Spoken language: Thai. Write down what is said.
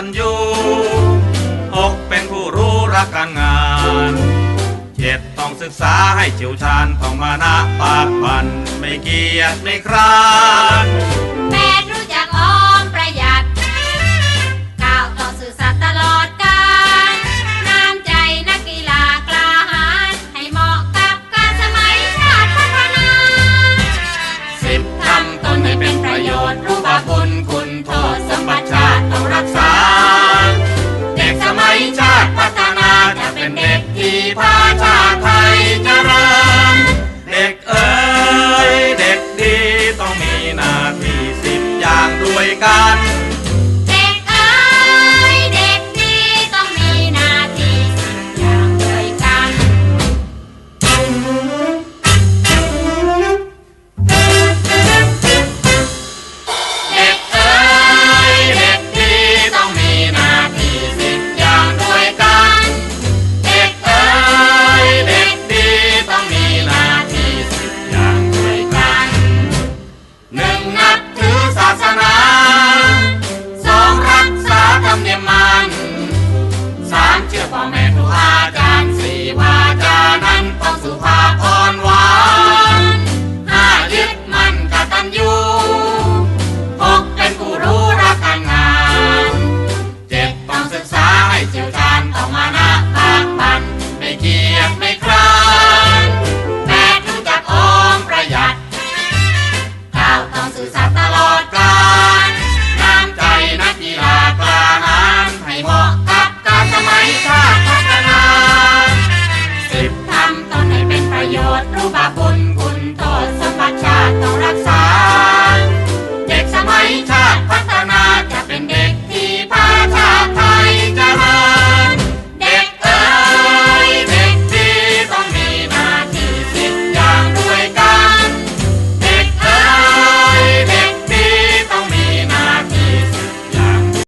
ัญญูหกเป็นผู้รู้รักการงานเจ็ดต้องศึกษาให้เฉียวชาญต้องมานะปากปันไม่เกียจไม่คร้าน สุภาพอ่อนหวานห้ายึดมั่นกตัญญูหกเป็นผู้รู้รักการงานเจ็ดต้องศึกษาให้เชี่ยวชาญต้องมานะปากบันไม่เกียจไม่